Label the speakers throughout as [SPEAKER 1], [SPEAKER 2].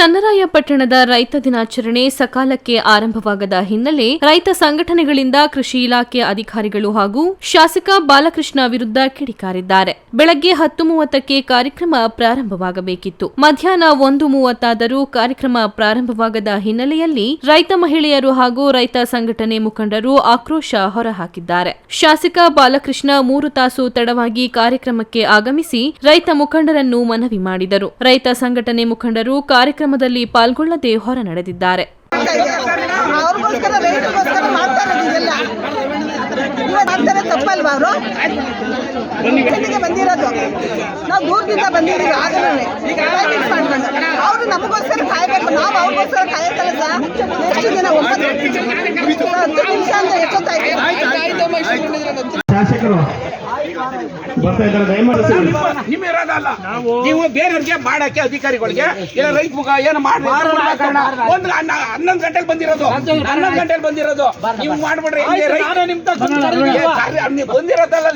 [SPEAKER 1] ಚನ್ನರಾಯಪಟ್ಟಣದ ರೈತ ದಿನಾಚರಣೆ ಸಕಾಲಕ್ಕೆ ಆರಂಭವಾಗದ ಹಿನ್ನೆಲೆ ರೈತ ಸಂಘಟನೆಗಳಿಂದ ಕೃಷಿ ಇಲಾಖೆ ಅಧಿಕಾರಿಗಳು ಹಾಗೂ ಶಾಸಕ ಬಾಲಕೃಷ್ಣ ವಿರುದ್ಧ ಕಿಡಿಕಾರಿದ್ದಾರೆ. ಬೆಳಗ್ಗೆ ಹತ್ತು ಮೂವತ್ತಕ್ಕೆ ಕಾರ್ಯಕ್ರಮ ಪ್ರಾರಂಭವಾಗಬೇಕಿತ್ತು. ಮಧ್ಯಾಹ್ನ ಒಂದು ಮೂವತ್ತಾದರೂ ಕಾರ್ಯಕ್ರಮ ಪ್ರಾರಂಭವಾಗದ ಹಿನ್ನೆಲೆಯಲ್ಲಿ ರೈತ ಮಹಿಳೆಯರು ಹಾಗೂ ರೈತ ಸಂಘಟನೆ ಮುಖಂಡರು ಆಕ್ರೋಶ ಹೊರಹಾಕಿದ್ದಾರೆ. ಶಾಸಕ ಬಾಲಕೃಷ್ಣ ಮೂರು ತಾಸು ತಡವಾಗಿ ಕಾರ್ಯಕ್ರಮಕ್ಕೆ ಆಗಮಿಸಿ ರೈತ ಮುಖಂಡರನ್ನು ಮನವಿ ಮಾಡಿದರು. ರೈತ ಸಂಘಟನೆ ಮುಖಂಡರು ಕಾರ್ಯಕ್ರಮದಲ್ಲಿ ಪಾಲ್ಗೊಳ್ಳದೆ ಹೊರ ನಡೆದಿದ್ದಾರೆ.
[SPEAKER 2] ತಪ್ಪಲ್ವಾ ಅವರು? ಬಂದಿರೋದು. ನಾವು ಬಂದಿದ್ದೀವಿ ನಮಗೋಸ್ಕರ ನಾವು ಎಷ್ಟು ದಿನ ಒಂಬತ್ತು ಹತ್ತು ನಿಮಿಷ ಅಂದ್ರೆ
[SPEAKER 3] ಶಾಸಕರು. ಬರ್ತಾ ಇದ್ದಾರೆ ದಯಮಾಡಿ
[SPEAKER 4] ನಿಮ್ ಇರೋದಲ್ಲ. ನೀವು ಬೇರೆಯವ್ರಿಗೆ ಮಾಡಕ್ಕೆ ಅಧಿಕಾರಿಗಳಿಗೆ ಇಲ್ಲ ರೈತ ಮುಖ ಏನು ಮಾಡಿ ಒಂದು ಹನ್ನ- ಹನ್ನೊಂದು ಗಂಟೆಗೆ ಬಂದಿರೋದು. ಹನ್ನೊಂದು ಗಂಟೆಗೆ ಬಂದಿರೋದು. ನೀವು ಮಾಡ್ಬಿಡ್ರಿ. ಬಂದಿರೋದಲ್ಲ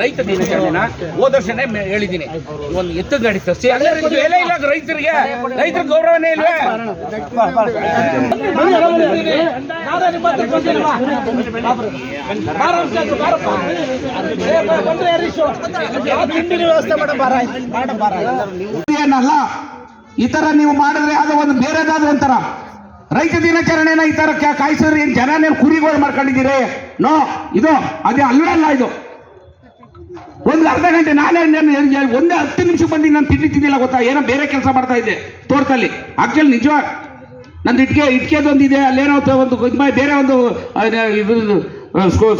[SPEAKER 4] ರೈತ ದಿನಾಚರಣೆನ ಹೋದ ವರ್ಷನೇ ಹೇಳಿದ್ದೀನಿ. ಒಂದು ಎತ್ತು ಗಾಡಿ ತರಿಸಿ ಬೆಲೆ ಇಲ್ಲ ರೈತರಿಗೆ ರೈತರ ಗೌರವನೇ ಇಲ್ವೇ?
[SPEAKER 5] ಏನಲ್ಲ, ಈ ತರ ನೀವು ಮಾಡಿದ್ರೆ ಅದು ಒಂದು ಬೇರೆದಾದ ಒಂಥರ. ರೈತ ದಿನಾಚರಣೆನ ಈ ತರ ಕಾಯಿಸಿದ್ರೆ ಏನ್ ಏನ್ ಜನನೇ ಕುರಿಗಳು ಮಾಡ್ಕೊಂಡಿದ್ದೀರಿ. ನೋ, ಇದು, ಅದೇ ಅಲ್ಲೇ ಅಲ್ಲ ಇದು. ಒಂದು ಅರ್ಧ ಗಂಟೆ ನಾನೇ ನಾನು ಒಂದೇ ಹತ್ತು ನಿಮಿಷ ಬಂದು ನಾನು ತಿಂಡಿ ತಿಂದಿಲ್ಲ ಗೊತ್ತಾ? ಏನೋ ಬೇರೆ ಕೆಲಸ ಮಾಡ್ತಾ ಇದ್ದೆ ತೋಟದಲ್ಲಿ. ಆಕ್ಚುಲಿ ನಿಜವಾಗ ನಂದು ಇಟ್ಕೆ ಇಟ್ಕೆದೊಂದಿದೆ ಅಲ್ಲೇನೋ ಒಂದು ಇದು ಬೇರೆ ಒಂದು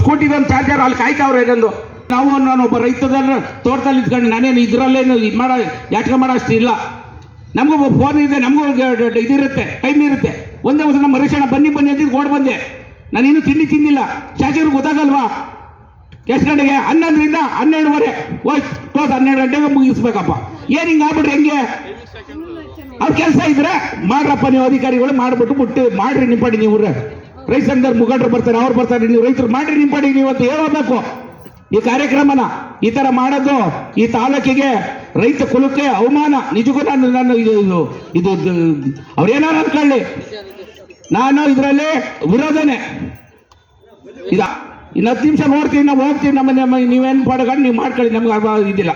[SPEAKER 5] ಸ್ಕೂಟಿದೊಂದು ಚಾರ್ಜರ್ ಅಲ್ಲಿ ಕಾಯ್ತಾವ್ರೆ ಇದೊಂದು ನಾವು ನಾನು ಒಬ್ಬ ರೈತದ ತೋಟದಲ್ಲಿ ಇದ್ಕೊಂಡು ನಾನೇನು ಇದರಲ್ಲೇನು ಇದು ಮಾಡೋ ಯಾಟಕ ಮಾಡೋ ಅಷ್ಟು ಇಲ್ಲ. ನಮಗೂ ಫೋನ್ ಇದೆ, ನಮಗೂ ಇದಿರುತ್ತೆ ಟೈಮ್ ಇರುತ್ತೆ ಒಂದೇ ಒಂದು ನಮ್ಮ ಹರೀಶಣ್ಣ ಬನ್ನಿ ಬನ್ನಿ ಅಂತಿದ್ದು ಓಡ್ ಬಂದೆ. ನಾನು ಇನ್ನೂ ತಿಂಡಿ ತಿಂದಿಲ್ಲ. ಚಾರ್ಜರ್ ಗೊತ್ತಾಗಲ್ವಾ? ಎಷ್ಟು ಗಂಟೆಗೆ? ಹನ್ನೊಂದರಿಂದ ಹನ್ನೆರಡುವರೆ. ಹೋಯ್ತು ಹನ್ನೆರಡು ಗಂಟೆಗೆ ಮುಗಿಸ್ಬೇಕಪ್ಪ. ಏನು ಹಿಂಗೆ ಆಗ್ಬಿಟ್ರೆ ಹೆಂಗೆ? ಅವ್ರ ಕೆಲಸ ಇದ್ರೆ ಮಾಡ್ರಪ್ಪ ನೀವು ಅಧಿಕಾರಿಗಳು ಮಾಡ್ಬಿಟ್ಟು ಬಿಟ್ಟು ಮಾಡ್ರಿ ನಿಂಪಾಡಿ ನೀವು ರೈತ ಸಂಘದ ಮುಖಂಡರು ಬರ್ತಾರೆ, ಅವ್ರು ಬರ್ತಾರೆ, ನೀವು ರೈತರು ಮಾಡ್ರಿ ನಿಂಪಾಡಿ ನೀವು ಅಂತ ಹೇಳಬೇಕು. ಈ ಕಾರ್ಯಕ್ರಮನ ಈ ತರ ಮಾಡೋದು ಈ ತಾಲೂಕಿಗೆ ರೈತ ಕುಲಕ್ಕೆ ಅವಮಾನ. ನಿಜಕ್ಕೂ ನಾನು ನಾನು ಇದು ಇದು ಅವ್ರೇನಾರು ಅನ್ಕೊಳ್ಳಿ. ನಾನು ಇದರಲ್ಲಿ ವಿರೋಧನೆ. ಇದ ಇನ್ನು ಹತ್ತು ನಿಮಿಷ ನೋಡ್ತೀವಿ ನಾವು ಹೋಗ್ತೀವಿ ನಮ್ಮ ನೀವೇನು ಪಡ್ಕೊಂಡು ನೀವು ಮಾಡ್ಕೊಳ್ಳಿ, ನಮ್ಗೆ ಇದಿಲ್ಲ.